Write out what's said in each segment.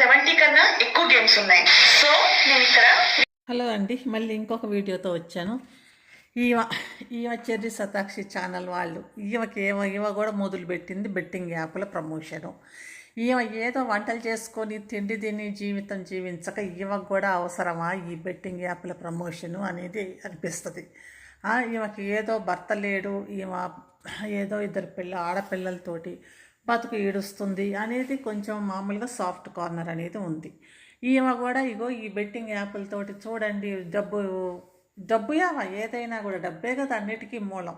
Seventy కన్నా ఎక్కువ games ఉన్నాయి. సో నేను ఇక్కడ హలో అండి మళ్ళీ ఇంకొక వీడియోతో వచ్చాను. ఈవ ఈవ చెర్రి సతాక్షి ఛానల్ వాళ్ళు. ఈవకి ఏమో ఈవ కూడా మొదలు పెట్టింది బెట్టింగ్ యాప్ల ప్రమోషను ఈవ ఏదో వంటలు చేసుకొని తిండి తిని జీవితం జీవించక ఈవకు కూడా అవసరమా ఈ బెట్టింగ్ యాప్ల ప్రమోషను అనేది అనిపిస్తుంది. ఈమెకి ఏదో భర్త లేడు ఈమె ఏదో ఇద్దరు పిల్ల ఆడపిల్లలతోటి బతుకు ఈడుస్తుంది అనేది కొంచెం మామూలుగా సాఫ్ట్ కార్నర్ అనేది ఉంది. ఈమె కూడా ఇగో ఈ బెట్టింగ్ యాప్లతోటి చూడండి డబ్బు డబ్బు యావ? ఏదైనా కూడా డబ్బే కదా అన్నిటికీ మూలం.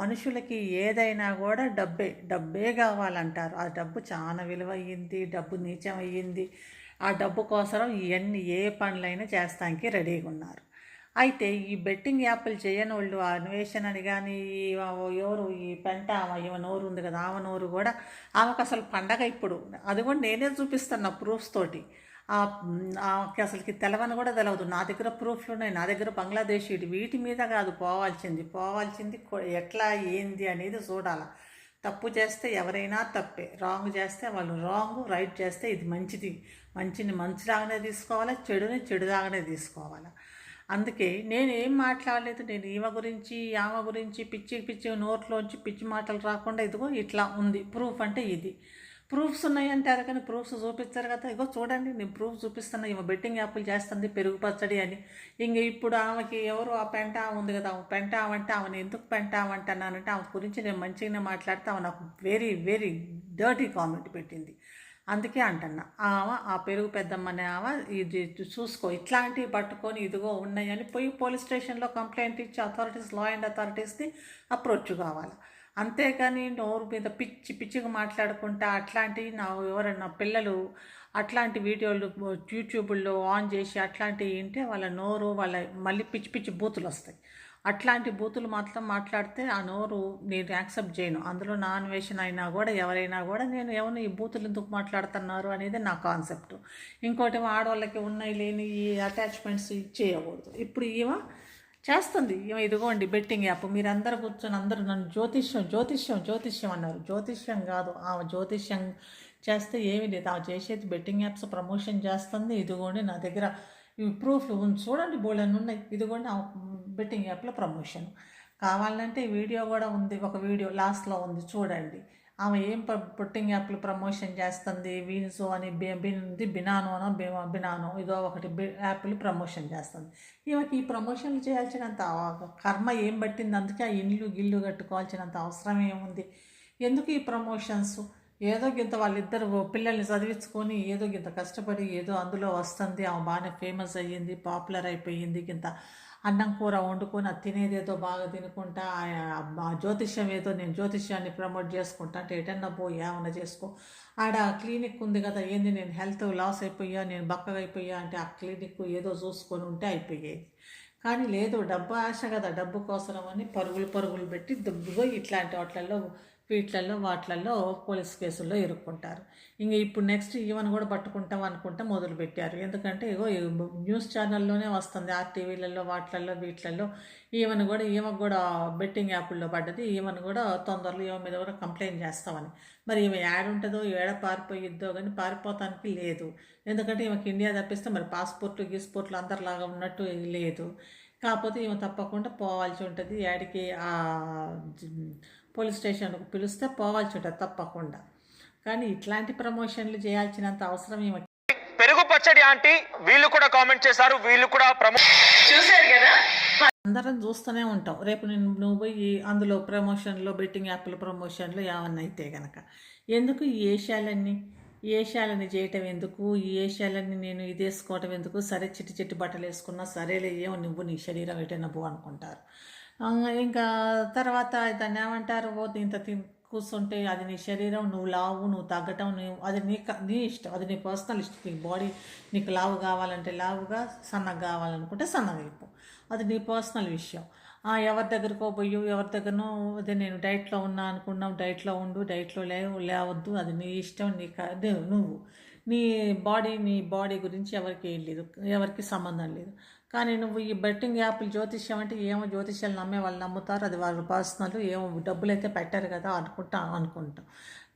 మనుషులకి ఏదైనా కూడా డబ్బే డబ్బే కావాలంటారు. ఆ డబ్బు చాలా విలువయ్యింది డబ్బు నీచం అయ్యింది ఆ డబ్బు కోసం ఇవన్నీ ఏ పనులైనా చేస్తానికి రెడీగా ఉన్నారు అయితే ఈ బెట్టింగ్ యాప్లు చేయని వాళ్ళు ఆ అన్వేషణ అని కానీ ఎవరు ఈ పెంట ఇవ ఈమె నోరు ఉంది కదా ఆమె నోరు కూడా ఆమెకు అసలు పండగ ఇప్పుడు. అది కూడా నేనే చూపిస్తాను నా ప్రూఫ్స్ తోటి. ఆ, ఆమెకి అసలుకి తెలవని కూడా తెలవదు. నా దగ్గర ప్రూఫ్లు ఉన్నాయి. నా దగ్గర బంగ్లాదేశ్ ఇటు వీటి మీద కాదు పోవాల్సింది. పోవాల్సింది ఎట్లా ఏంది అనేది చూడాలి. తప్పు చేస్తే ఎవరైనా తప్పే. రాంగ్ చేస్తే వాళ్ళు రాంగ్ రైట్ చేస్తే ఇది మంచిది. మంచిని మంచిలాగానే తీసుకోవాలి చెడుని చెడులాగానే తీసుకోవాలి. అందుకే నేను ఏం మాట్లాడలేదు నేను ఈమె గురించి ఆమె గురించి పిచ్చి పిచ్చి నోట్లోంచి పిచ్చి మాటలు రాకుండా ఇదిగో ఇట్లా ఉంది. ప్రూఫ్ అంటే ఇది. ప్రూఫ్స్ ఉన్నాయి అంటారు కానీ ప్రూఫ్స్ చూపిస్తారు కదా. ఇగో చూడండి నేను ప్రూఫ్ చూపిస్తున్నా ఈమె బెట్టింగ్ యాప్లు చేస్తుంది పెరుగు పచ్చడి అని. ఇంక ఇప్పుడు ఆమెకి ఎవరు ఆ పెంట ఉంది కదా ఆమె పెంట ఆమంటే ఆమెను ఎందుకు పెంట ఆమంటున్నానంటే ఆమె గురించి నేను మంచిగానే మాట్లాడితే ఆమె నాకు వెరీ వెరీ డర్టీ కామెంట్ పెట్టింది. అందుకే అంటున్నా ఆమె ఆ పెరుగు పెద్దమ్మనే ఆమె ఇది చూసుకో ఇట్లాంటివి పట్టుకొని ఇదిగో ఉన్నాయని పోయి పోలీస్ స్టేషన్లో కంప్లైంట్ ఇచ్చి అథారిటీస్ లా అండ్ అథారిటీస్ని అప్రోచ్ కావాలి. అంతేకాని నోరు మీద పిచ్చి పిచ్చిగా మాట్లాడుకుంటా అట్లాంటివి నా ఎవరైనా పిల్లలు అట్లాంటి వీడియోలు యూట్యూబ్లో ఆన్ చేసి అట్లాంటివి వింటే వాళ్ళ నోరు వాళ్ళ మళ్ళీ పిచ్చి పిచ్చి బూతులు వస్తాయి అట్లాంటి బూతులు మాత్రం మాట్లాడితే ఆ నోరు నేను యాక్సెప్ట్ చేయను. అందులో నా అన్వేషణ అయినా కూడా ఎవరైనా కూడా నేను ఎవరు ఈ బూతులు ఎందుకు మాట్లాడుతున్నారు అనేది నా కాన్సెప్ట్. ఇంకోటి ఆడవాళ్ళకి ఉన్నాయి లేని ఈ అటాచ్మెంట్స్ ఇచ్చేయకూడదు. ఇప్పుడు ఈమె చేస్తుంది. ఈమె ఇదిగోండి బెట్టింగ్ యాప్. మీరందరూ కూర్చొని అందరూ నన్ను జ్యోతిష్యం జ్యోతిష్యం జ్యోతిష్యం అన్నారు. జ్యోతిష్యం కాదు. ఆమె జ్యోతిష్యం చేస్తే ఏమీ లేదు. ఆమె చేసేది బెట్టింగ్ యాప్స్ ప్రమోషన్ చేస్తుంది. ఇదిగోండి నా దగ్గర ఇవి ప్రూఫ్లు ఉంది చూడండి బోళ్ళని ఉన్నాయి. ఇదిగోండి కూడా బెట్టింగ్ యాప్లో ప్రమోషన్. కావాలంటే వీడియో కూడా ఉంది ఒక వీడియో లాస్ట్లో ఉంది చూడండి. ఆమె ఏం బెట్టింగ్ యాప్లు ప్రమోషన్ చేస్తుంది వీన్సో అని బి- బినానోనో బినానో అనో బినానో ఇదో ఒకటి బి- యాప్లు ప్రమోషన్ చేస్తుంది. ఈమెకి ఈ ప్రమోషన్లు చేయాల్సినంత కర్మ ఏం పట్టింది అందుకే ఆ ఇల్లు గిల్లు కట్టుకోవాల్సినంత అవసరం ఏముంది? ఎందుకు ఈ ప్రమోషన్స్? ఏదో గింత వాళ్ళిద్దరు పిల్లల్ని చదివించుకొని ఏదో గింత కష్టపడి ఏదో అందులో వస్తుంది ఆమె బాగానే ఫేమస్ అయ్యింది పాపులర్ అయిపోయింది గింత. అన్నం కూర వండుకొని అది తినేదేదో బాగా తినుకుంటా ఆ- జ్యోతిష్యం ఏదో నేను జ్యోతిష్యాన్ని ప్రమోట్ చేసుకుంటా అంటే ఎటన్నా పోయి ఏమన్నా చేసుకో. ఆడ క్లినిక్ ఉంది కదా ఏంది నేను హెల్త్ లాస్ అయిపోయా నేను బక్కగా అయిపోయా అంటే ఆ క్లినిక్ ఏదో చూసుకొని ఉంటే అయిపోయేది. కానీ లేదు డబ్బు ఆశ కదా డబ్బు కోసరం అని పరుగులు పరుగులు పెట్టి దుబ్బుగా ఇట్లాంటి వాటిలలో వీటిలలో వాటిలలో పోలీస్ కేసుల్లో ఇరుక్కుంటారు. ఇంక ఇప్పుడు నెక్స్ట్ ఈవెన్ కూడా పట్టుకుంటాం అనుకుంటే మొదలు పెట్టారు ఎందుకంటే ఇగో ఈ న్యూస్ ఛానల్లోనే వస్తుంది. ఆర్టీవీలలో వాటిలలో వీటిలలో ఈవెన్ కూడా ఈమె కూడా బెట్టింగ్ యాప్ల్లో పడ్డది. ఈమెను కూడా తొందరలో ఈమె మీద కూడా కంప్లైంట్ చేస్తామని. మరి ఈమె యాడ్ ఉంటుందో ఏడ పారిపోయిద్దో కానీ పారిపోతానికి లేదు. ఎందుకంటే ఈమెకి ఇండియా తప్పిస్తే మరి పాస్పోర్ట్లు గీస్పోర్ట్లు అందరిలాగా ఉన్నట్టు లేదు. కాకపోతే ఈమె తప్పకుండా పోవాల్సి ఉంటుంది. యాడికి ఆ పోలీస్ స్టేషన్కు పిలిస్తే పోవాల్సి ఉంటుంది తప్పకుండా. కానీ ఇట్లాంటి ప్రమోషన్లు చేయాల్సినంత అవసరం ఈమె పెరుగు పచ్చడి ఆంటీ వీళ్ళు కూడా కామెంట్ చేశారు వీళ్ళు కూడా ప్రమో చూశారు కదా? అందరం చూస్తూనే ఉంటాం. రేపు నేను నువ్వు పోయి అందులో ప్రమోషన్లో బెట్టింగ్ యాప్ల ప్రమోషన్లు ఏమన్నా అయితే గనక. ఎందుకు ఈ ఏషియాలన్నీ? ఈ ఏషియాలని చేయటం ఎందుకు? ఈ ఏషియాలన్నీ నేను ఇది వేసుకోవటం ఎందుకు? సరే చిట్టి చిట్టి బట్టలు వేసుకున్నా సరేలే ఏమో నువ్వు నీ శరీరం ఎటైనా పో అనుకుంటారు. ఇంకా తర్వాత దాన్ని ఏమంటారు? ఓ ఇంత కూర్చుంటే అది నీ శరీరం నువ్వు లావు నువ్వు తగ్గటం నువ్వు అది నీ నీ ఇష్టం అది నీ పర్సనల్ ఇష్టం. నీ బాడీ నీకు లావు కావాలంటే లావుగా సన్నగా కావాలనుకుంటే సన్నగా అయిపో. అది నీ పర్సనల్ విషయం. ఎవరి దగ్గరకో పోయి ఎవరి దగ్గరనో అదే నేను డైట్లో ఉన్నా అనుకున్నావు డైట్లో ఉండు డైట్లో లేవు లేవద్దు అది నీ ఇష్టం నీ నువ్వు. నీ బాడీ నీ బాడీ గురించి ఎవరికి ఏం లేదు ఎవరికి సంబంధం లేదు. కానీ నువ్వు ఈ బెట్టింగ్ యాప్లు జ్యోతిష్యం అంటే ఏమో జ్యోతిష్యాలు నమ్మే వాళ్ళు నమ్ముతారు. అది వాళ్ళ పర్సనల్ ఏమో డబ్బులు అయితే పెట్టారు కదా అనుకుంటా అనుకుంటాం.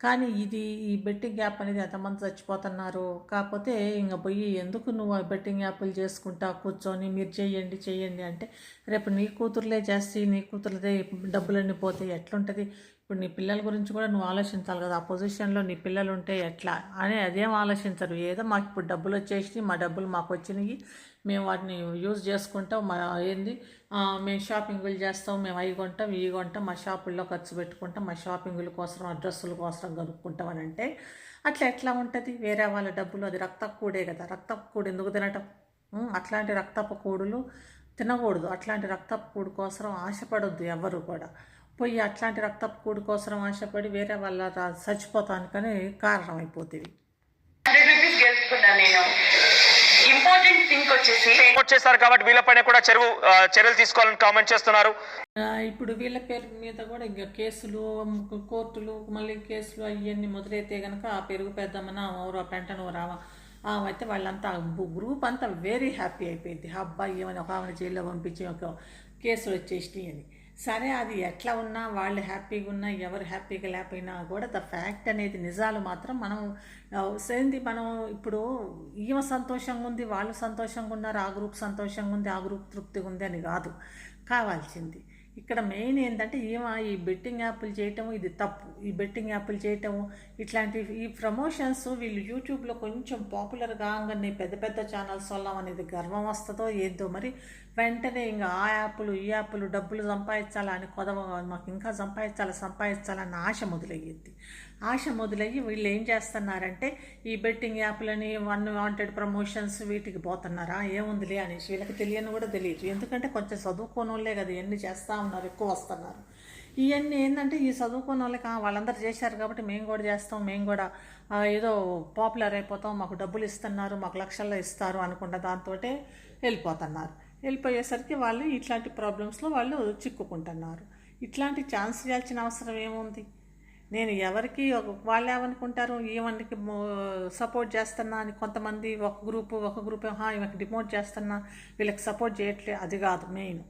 కానీ ఇది ఈ బెట్టింగ్ యాప్ అనేది ఎంతమంది చచ్చిపోతున్నారు? కాకపోతే ఇంకా పోయి ఎందుకు నువ్వు ఆ బెట్టింగ్ యాప్లు చేసుకుంటా? కూర్చొని మీరు చేయండి చేయండి అంటే రేపు నీ కూతురులే చేస్తే నీ కూతురులదే డబ్బులన్నీ పోతే ఎట్లుంటుంది? ఇప్పుడు నీ పిల్లల గురించి కూడా నువ్వు ఆలోచించాలి కదా. ఆ పొజిషన్లో నీ పిల్లలు ఉంటే ఎట్లా? అని అదేం ఆలోచించరు. ఏదో మాకు ఇప్పుడు డబ్బులు వచ్చేసినాయి మా డబ్బులు మాకు వచ్చినాయి. మేము వాటిని యూజ్ చేసుకుంటాం. మా ఏంది? మేము షాపింగులు చేస్తాం. మేము అవి కొంటాం ఇవి కొంటాం. మా షాపుల్లో ఖర్చు పెట్టుకుంటాం. మా షాపింగుల కోసం ఆ డ్రెస్సుల కోసం కనుక్కుంటాం అని అంటే అట్లా ఎట్లా ఉంటుంది? వేరే వాళ్ళ డబ్బులు అది రక్తపు కూడే కదా. రక్తపు కూడు ఎందుకు తినటం? అట్లాంటి రక్తపు కూడులు తినకూడదు. అట్లాంటి రక్తపు కూడు కోసం ఆశపడొద్దు ఎవరు కూడా. పోయి అట్లాంటి రక్తపు కూడు కోసం ఆశపడి వేరే వాళ్ళ రా- చచ్చిపోతానికని కారణం అయిపోతుంది హండ్రెడ్ రూపీస్ గెలుచుకున్నా నేను. ఇంపార్టెంట్ థింగ్ వచ్చేసి సపోర్ట్ చేశారు కాబట్టి వీళ్ళపైన కూడా చెరువు చర్యలు తీసుకోవాలని కామెంట్ చేస్తున్నారు. ఇప్పుడు వీళ్ళ పేరు మీద కూడా ఇంకా కేసులు కోర్టులు మళ్ళీ కేసులు అవన్నీ మొదలైతే కనుక ఆ పెరుగు పెద్దమ్మన ఎవరో పెంటను రావ అయితే వాళ్ళంతా గ్రూప్ అంతా వెరీ హ్యాపీ అయిపోయింది. అబ్బాయి ఏమని ఒక ఆమెను జైల్లో పంపించి ఒక కేసులు వచ్చేసినాయి అని సరే అది ఎట్లా ఉన్నా వాళ్ళు హ్యాపీగా ఉన్నా ఎవరు హ్యాపీగా లేకపోయినా కూడా ద ఫ్యాక్ట్ అనేది నిజాలు మాత్రం మనం ఆ, సేంది మనం ఇప్పుడు ఈమె సంతోషంగా ఉంది వాళ్ళు సంతోషంగా ఉన్నారు ఆ గ్రూప్ సంతోషంగా ఉంది ఆ గ్రూప్ తృప్తిగా ఉంది అని కాదు. కావాల్సింది. ఇక్కడ మెయిన్ ఏంటంటే ఈమె ఈ బెట్టింగ్ యాప్లు చేయటము ఇది తప్పు. ఈ బెట్టింగ్ యాప్లు చేయటము ఇట్లాంటి ఈ ప్రమోషన్స్ వీళ్ళు యూట్యూబ్లో కొంచెం పాపులర్ కాగానే పెద్ద పెద్ద ఛానల్స్ వల్ల అనేది గర్వం వస్తుందో ఏందో మరి వెంటనే ఇంకా ఆ యాప్లు ఈ యాప్లు డబ్బులు సంపాదించాలా అని కొదవ మాకు ఇంకా సంపాదించాలా సంపాదించాలన్న ఆశ మొదలయ్యింది. ఆశ మొదలయ్యి వీళ్ళు ఏం చేస్తున్నారంటే ఈ బెట్టింగ్ యాప్లని వన్ వాంటెడ్ ప్రమోషన్స్ వీటికి పోతున్నారా? ఏముందిలే అనేసి వీళ్ళకి తెలియని కూడా తెలియదు. ఎందుకంటే కొంచెం చదువుకోనోళ్ళే కదా ఇవన్నీ చేస్తూ ఉన్నారు ఎక్కువ వస్తున్నారు. ఇవన్నీ ఏంటంటే ఈ చదువుకున్న వాళ్ళకి వాళ్ళందరూ చేశారు కాబట్టి మేము కూడా చేస్తాం మేము కూడా ఏదో పాపులర్ అయిపోతాం మాకు డబ్బులు ఇస్తున్నారు మాకు లక్షల్లో ఇస్తారు అనుకున్న దాంతో వెళ్ళిపోతున్నారు. వెళ్ళిపోయేసరికి వాళ్ళు ఇట్లాంటి ప్రాబ్లమ్స్లో వాళ్ళు చిక్కుకుంటున్నారు. ఇట్లాంటి ఛాన్స్ ఇవ్వాల్సిన అవసరం ఏముంది? నేను ఎవరికి వాళ్ళు ఏమనుకుంటారు? ఈవెంట్కి సపోర్ట్ చేస్తున్నా అని కొంతమంది ఒక గ్రూపు ఒక గ్రూప్ ఈమెకి డిమోట్ చేస్తున్నా వీళ్ళకి సపోర్ట్ చేయట్లే. అది కాదు మెయిన్.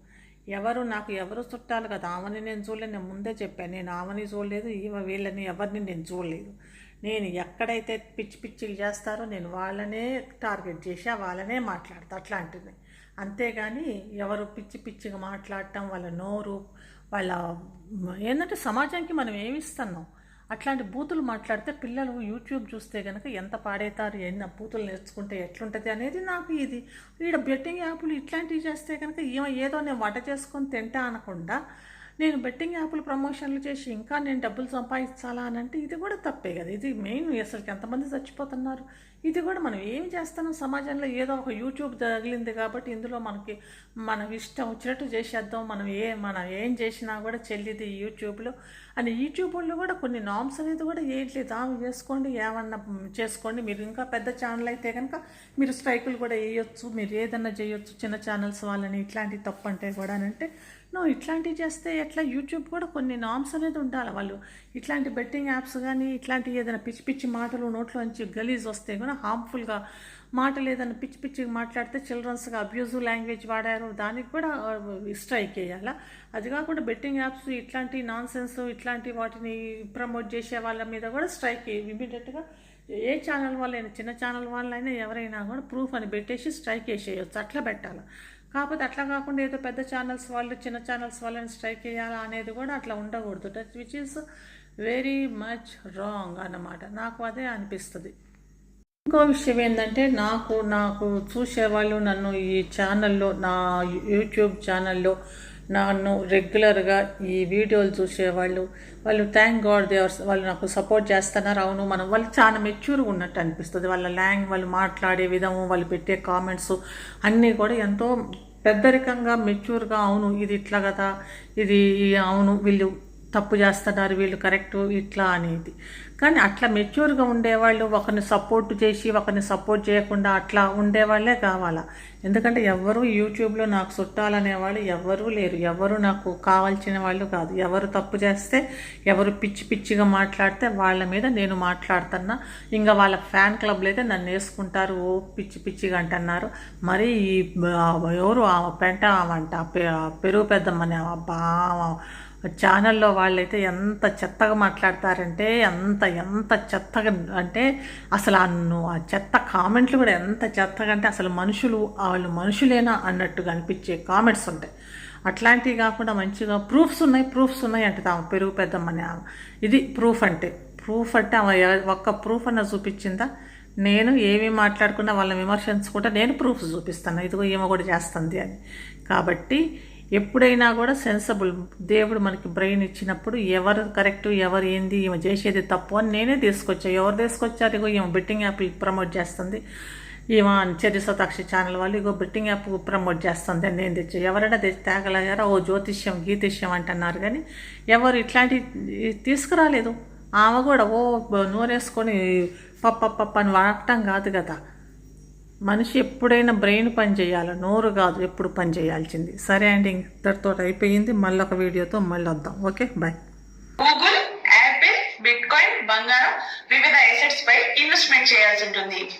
ఎవరు నాకు ఎవరు చుట్టాలు కదా. ఆమెని నేను చూడలేదు నేను ముందే చెప్పాను. నేను ఆమెని చూడలేదు ఈమె వీళ్ళని ఎవరిని నేను చూడలేదు. నేను ఎక్కడైతే పిచ్చి పిచ్చిలు చేస్తారో నేను వాళ్ళనే టార్గెట్ చేసి వాళ్ళనే మాట్లాడతా. అట్లాంటిది. అంతేగాని ఎవరు పిచ్చి పిచ్చిగా మాట్లాడటం వాళ్ళ నోరు వాళ్ళ ఏంటంటే సమాజానికి మనం ఏమిస్తున్నాం అట్లాంటి బూతులు మాట్లాడితే పిల్లలు యూట్యూబ్ చూస్తే కనుక ఎంత పాడేతారు ఎన్న బూతులు నేర్చుకుంటే ఎట్లుంటుంది అనేది నాకు ఇది. ఈడ బెట్టింగ్ యాప్లు ఇట్లాంటివి చేస్తే కనుక ఏమో ఏదో నేను వంట చేసుకొని తింటా అనకుండా నేను బెట్టింగ్ యాప్లు ప్రమోషన్లు చేసి ఇంకా నేను డబ్బులు సంపాదించాలా అని అంటే ఇది కూడా తప్పే కదా. ఇది మెయిన్ అసలుకి ఎంతమంది చచ్చిపోతున్నారు? ఇది కూడా మనం ఏం చేస్తున్నాం? సమాజంలో ఏదో ఒక యూట్యూబ్ తగిలింది కాబట్టి ఇందులో మనకి మనం ఇష్టం వచ్చినట్టు చేసేద్దాం. మనం ఏ మనం ఏం చేసినా కూడా చెల్లిది యూట్యూబ్లో. అని యూట్యూబ్లో కూడా కొన్ని నామ్స్ అనేది కూడా ఏంటి ఆమె చేసుకోండి ఏమన్నా చేసుకోండి. మీరు ఇంకా పెద్ద ఛానల్ అయితే కనుక మీరు స్ట్రైకులు కూడా వేయొచ్చు మీరు ఏదన్నా చేయొచ్చు చిన్న ఛానల్స్ వాళ్ళని ఇట్లాంటి తప్పు అంటే కూడా అంటే నో ఇట్లాంటివి చేస్తే ఎట్లా? యూట్యూబ్ కూడా కొన్ని నామ్స్ అనేది ఉండాలి. వాళ్ళు ఇట్లాంటి బెట్టింగ్ యాప్స్ కానీ ఇట్లాంటి ఏదైనా పిచ్చి పిచ్చి మాటలు నోట్లోంచి గలీజ్ వస్తే కూడా హార్మ్ఫుల్గా మాట లేదని పిచ్చి పిచ్చిగా మాట్లాడితే చిల్డ్రన్స్గా అబ్యూజివ్ లాంగ్వేజ్ వాడారు. దానికి కూడా స్ట్రైక్ వేయాలా? అది కాకుండా బెట్టింగ్ యాప్స్ ఇట్లాంటి నాన్ సెన్స్ ఇట్లాంటి వాటిని ప్రమోట్ చేసే వాళ్ళ మీద కూడా స్ట్రైక్ ఇమీడియట్గా ఏ ఛానల్ వాళ్ళైనా చిన్న ఛానల్ వాళ్ళైనా ఎవరైనా కూడా ప్రూఫ్ అని పెట్టేసి స్ట్రైక్ వేసేయచ్చు. అట్లా పెట్టాలి? కాకపోతే అట్లా కాకుండా ఏదో పెద్ద ఛానల్స్ వాళ్ళు చిన్న ఛానల్స్ వాళ్ళని స్ట్రైక్ చేయాలా అనేది కూడా అట్లా ఉండకూడదు. Touch which is very much wrong అన్నమాట. నాకు అదే అనిపిస్తుంది. ఇంకో విషయం ఏంటంటే నాకు నాకు చూసేవాళ్ళు నన్ను ఈ ఛానల్లో నా యూట్యూబ్ ఛానల్లో నన్ను రెగ్యులర్గా ఈ వీడియోలు చూసేవాళ్ళు వాళ్ళు థ్యాంక్ గాడ్ దేవర్స్ వాళ్ళు నాకు సపోర్ట్ చేస్తున్నారు. అవును మనం వాళ్ళు చాలా మెచ్యూర్గా ఉన్నట్టు అనిపిస్తుంది. వాళ్ళ లాంగ్ వాళ్ళు మాట్లాడే విధము వాళ్ళు పెట్టే కామెంట్స్ అన్నీ కూడా ఎంతో పెద్దరికంగా మెచ్యూర్గా అవును ఇది ఇట్లా కదా ఇది అవును వీళ్ళు తప్పు చేస్తున్నారు వీళ్ళు కరెక్ట్ ఇట్లా అనేది. కానీ అట్లా మెచ్యూర్గా ఉండేవాళ్ళు ఒకరిని సపోర్ట్ చేసి ఒకరిని సపోర్ట్ చేయకుండా అట్లా ఉండేవాళ్ళే కావాలా? ఎందుకంటే ఎవ్వరూ యూట్యూబ్లో నాకు చుట్టాలనేవాళ్ళు ఎవరూ లేరు. ఎవరు నాకు కావాల్సిన వాళ్ళు కాదు. ఎవరు తప్పు చేస్తే ఎవరు పిచ్చి పిచ్చిగా మాట్లాడితే వాళ్ళ మీద నేను మాట్లాడుతున్నా. ఇంకా వాళ్ళ ఫ్యాన్ క్లబ్లు అయితే నన్ను వేసుకుంటారు. ఓ పిచ్చి పిచ్చిగా అంటున్నారు. మరి ఈ ఎవరు ఆ పెంట అంట పెరుగు పెద్దమ్మని బా ఛానల్లో వాళ్ళైతే ఎంత చెత్తగా మాట్లాడతారంటే ఎంత ఎంత చెత్తగా అంటే అసలు ఆ ఆ చెత్త కామెంట్లు కూడా ఎంత చెత్తగా అంటే అసలు మనుషులు వాళ్ళు మనుషులేనా అన్నట్టుగా అనిపించే కామెంట్స్ ఉంటాయి. అట్లాంటివి కాకుండా మంచిగా ప్రూఫ్స్ ఉన్నాయి ప్రూఫ్స్ ఉన్నాయి అంటే తాము పెరుగు పెద్దమ్మని ఆమె. ఇది ప్రూఫ్ అంటే ప్రూఫ్ అంటే ఆమె ఒక్క ప్రూఫ్ అన్న చూపించిందా? నేను ఏమి మాట్లాడుకున్నా వాళ్ళని విమర్శించుకుంటే నేను ప్రూఫ్ చూపిస్తాను ఇదిగో ఏమో కూడా చేస్తుంది అని. కాబట్టి ఎప్పుడైనా కూడా సెన్సబుల్ దేవుడు మనకి బ్రెయిన్ ఇచ్చినప్పుడు ఎవరు కరెక్ట్ ఎవరు ఏంది ఈమె చేసేది తప్పు అని నేనే తీసుకొచ్చా. ఎవరు తీసుకొచ్చారు? ఇగో ఈమె బెట్టింగ్ యాప్ ప్రమోట్ చేస్తుంది. ఈమె చర్య సతాక్షి ఛానల్ వాళ్ళు ఇగో బెట్టింగ్ యాప్ ప్రమోట్ చేస్తుంది అని నేను తెచ్చా. ఎవరైనా తెచ్చి తేగలగారా? ఓ జ్యోతిష్యం గీతిష్యం అంటున్నారు కానీ ఎవరు ఇట్లాంటి తీసుకురాలేదు. ఆమె కూడా ఓ నూరేసుకొని పప్ప పప్ప అని వాడటం కాదు కదా. మనిషి ఎప్పుడైనా బ్రెయిన్ పని చేయాలి? నోరు కాదు ఎప్పుడు పని చేయాల్సింది. సరే అండి ఇంతటితో అయిపోయింది. మళ్ళీ ఒక వీడియోతో మళ్ళీ వద్దాం. Okay bye. Google Apple bitcoin బంగారం వివిధ ఎసెట్స్ పై ఇన్వెస్ట్మెంట్ చేయాల్సి ఉంటుంది.